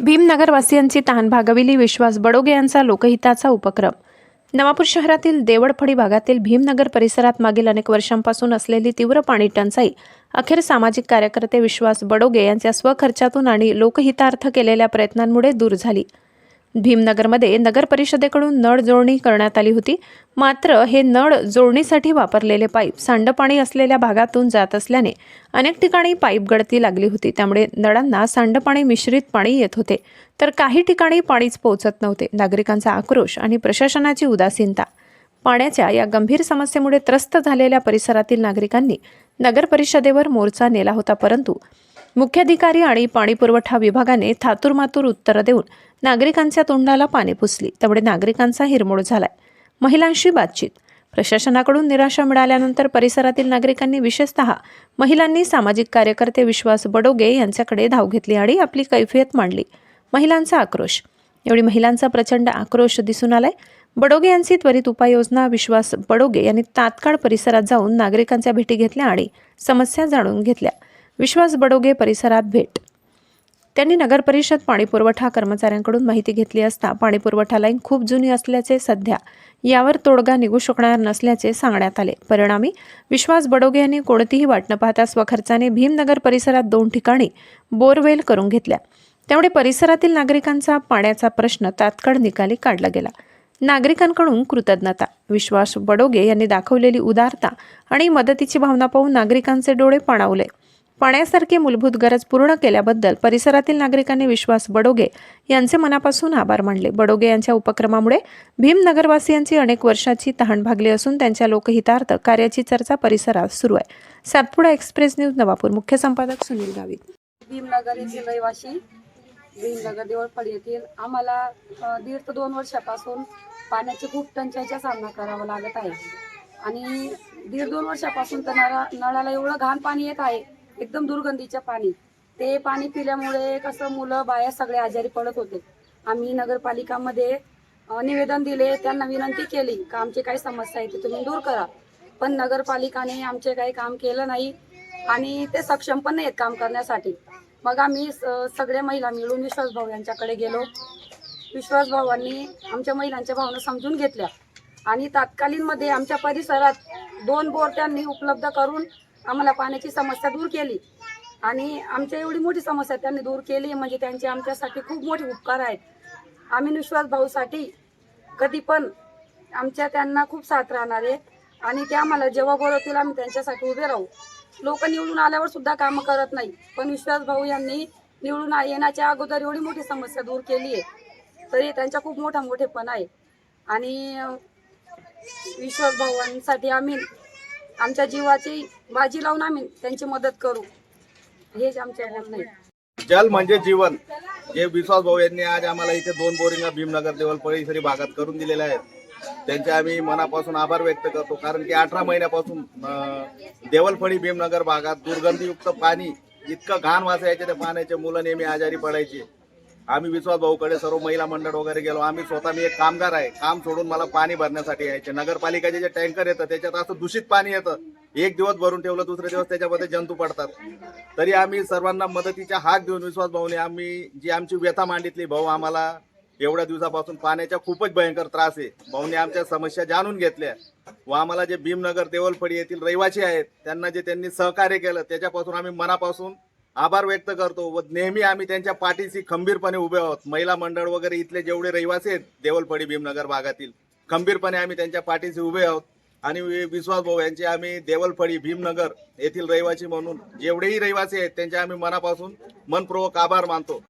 भीमनगरवासियांची तहान भागविली विश्वास बडोगे यांचा लोकहिताचा उपक्रम. नवापूर शहरातील देवडफळी भागातील भीमनगर परिसरात मागील अनेक वर्षांपासून असलेली तीव्र पाणी टंचाई अखेर सामाजिक कार्यकर्ते विश्वास बडोगे यांच्या स्वखर्चातून आणि लोकहितार्थ केलेल्या प्रयत्नांमुळे दूर झाली. भीमनगरमध्ये नगर परिषदेकडून नळ जोडणी करण्यात आली होती. मात्र हे नळ जोडणीसाठी वापरलेले पाईप सांडपाणी असलेल्या भागातून जात असल्याने अनेक ठिकाणी पाईप गळती लागली होती. त्यामुळे नळांना सांडपाणी मिश्रित पाणी येत होते. तर काही ठिकाणी पाणीच पोहोचत नव्हते. नागरिकांचा आक्रोश आणि प्रशासनाची उदासीनता. पाण्याच्या या गंभीर समस्येमुळे त्रस्त झालेल्या परिसरातील नागरिकांनी नगर परिषदेवर मोर्चा नेला होता. परंतु मुख्याधिकारी आणि पाणीपुरवठा विभागाने थातुरमातूर उत्तरं देऊन नागरिकांच्या तोंडाला पाणी पुसली. त्यामुळे नागरिकांचा हिरमोड झालाय. महिलांशी बातचीत. प्रशासनाकडून निराशा मिळाल्यानंतर परिसरातील नागरिकांनी विशेषतः महिलांनी सामाजिक कार्यकर्ते विश्वास बडोगे यांच्याकडे धाव घेतली आणि आपली कैफियत मांडली. महिलांचा आक्रोश. एवढी महिलांचा प्रचंड आक्रोश दिसून आलाय. बडोगे यांची त्वरित उपाययोजना विश्वास बडोगे यांनी तात्काळ परिसरात जाऊन नागरिकांच्या भेटी घेतल्या आणि समस्या जाणून घेतल्या. विश्वास बडोगे परिसरात भेट. त्यांनी नगर परिषद पाणीपुरवठा कर्मचाऱ्यांकडून माहिती घेतली असता पाणीपुरवठा लाईन खूप जुनी असल्याचे सध्या यावर तोडगा निघू शकणार नसल्याचे सांगण्यात आले. परिणामी विश्वास बडोगे यांनी कोणतीही वाट न पाहता स्वखर्चाने भीमनगर परिसरात दोन ठिकाणी बोरवेल करून घेतल्या. त्यामुळे परिसरातील नागरिकांचा पाण्याचा प्रश्न तात्काळ निकाली काढला गेला. नागरिकांकडून कृतज्ञता विश्वास बडोगे यांनी दाखवलेली उदारता आणि मदतीची भावना पाहून नागरिकांचे डोळे पाणावले. पाण्यासारखी मूलभूत गरज पूर्ण केल्याबद्दल परिसरातील नागरिकांनी विश्वास बडोगे यांचे मनापासून आभार मानले. बडोगे यांच्या उपक्रमामुळे भीमनगरवासियांची अनेक वर्षाची तहान भागली असून त्यांच्या लोकहितार्थ कार्याची चर्चा परिसरात सुरू आहे. Satpuda express news Navapur. मुख्य संपादक सुनील गावित. भीमनगर येथील रहिवासी भीमनगर देवळपड येथील आम्हाला दीड ते दोन वर्षापासून पाण्याची खूप टंचाईचा सामना करावा लागत आहे. आणि दीड दोन वर्षापासून तर नळा नळाला एवढं घाण पाणी येत आहे एकदम दुर्गंधीचं पाणी. ते पाणी पिल्यामुळे कसं मुलं बाया सगळे आजारी पडत होते. आम्ही नगरपालिकामध्ये निवेदन दिले त्यांना विनंती केली का आमची काही समस्या आहे ती तुम्ही दूर करा. पण नगरपालिकाने आमचे काही काम केलं नाही आणि ते सक्षम पण नाहीत काम करण्यासाठी. मग आम्ही स- सगळ्या महिला मिळून विश्वास भाऊ यांच्याकडे गेलो. विश्वास भावांनी आमच्या महिलांच्या भावना समजून घेतल्या आणि तात्कालीनमध्ये आमच्या परिसरात दोन बोर त्यांनी उपलब्ध करून आम्हाला पाण्याची समस्या दूर केली. आणि आमच्या एवढी मोठी समस्या त्यांनी दूर केली म्हणजे त्यांचे आमच्यासाठी खूप मोठे उपकार आहेत. आम्ही विश्वास भाऊसाठी कधी पण आमच्या त्यांना खूप साथ राहणार आहे. आणि ते आम्हाला जेव्हा बोलवतील आम्ही त्यांच्यासाठी उभे राहू. लोक निवडून आल्यावर सुद्धा कामं करत नाही. पण विश्वास भाऊ यांनी निवडून येण्याच्या अगोदर एवढी मोठी समस्या दूर केली आहे. तरी त्यांचा खूप मोठा मोठेपण आहे. आणि विश्वास भाऊंसाठी आम्ही आमच्या जीवाची बाजी लावून आम्ही त्यांची मदत करू. हेच आमच्या बोलणं आहे. जल म्हणजे जीवन. जे विश्वास भाऊ यांनी आज आम्हाला इथे दोन बोरिंगा भीमनगर देवल परिसरी भागात करून दिलेल्या आहेत. त्यांचे आम्ही मनापासून आभार व्यक्त करतो. कारण की अठरा महिन्यापासून अं, देवलफळी भीमनगर भागात दुर्गंधीयुक्त पाणी इतकं घाण वाचायचे त्या पाण्याचे मुलं नेहमी आजारी पडायची. आम्ही विश्वास भाऊकडे सर्व महिला मंडळ वगैरे गेलो. आम्ही स्वतः मी एक कामगार आहे. काम सोडून मला पाणी भरण्यासाठी यायचे. नगरपालिकेचे जे टँकर येतं त्याच्यात असं दूषित पाणी येतं. एक दिवस भरून ठेवलं दुसरे दिवस त्याच्यामध्ये जंतू पडतात. तरी आम्ही सर्वांना मदतीचा हात देऊन विश्वास भाऊने आम्ही जी आमची व्यथा मांडितली भाऊ आम्हाला एवढ्या दिवसापासून पाण्याचा खूपच भयंकर त्रास आहे. भाऊने आमच्या समस्या जाणून घेतल्या. व आम्हाला जे भीमनगर देवलफडी येथील रहिवासी आहेत त्यांना जे त्यांनी सहकार्य केलं त्याच्यापासून आम्ही मनापासून आभार व्यक्त करतो व नेहमी आम्ही त्यांच्या पाठीशी खंबीरपणे उभे आहोत. महिला मंडळ वगैरे इथले जेवढे रहिवासी आहेत देवलपडी भीमनगर भागातील खंबीरपणे आम्ही त्यांच्या पाठीशी उभे आहोत. आणि विश्वास भाऊ यांचे आम्ही देवलफळी भीमनगर येथील रहिवासी म्हणून जेवढेही रहिवासी आहेत त्यांचे आम्ही मनापासून मनपूर्वक आभार मानतो.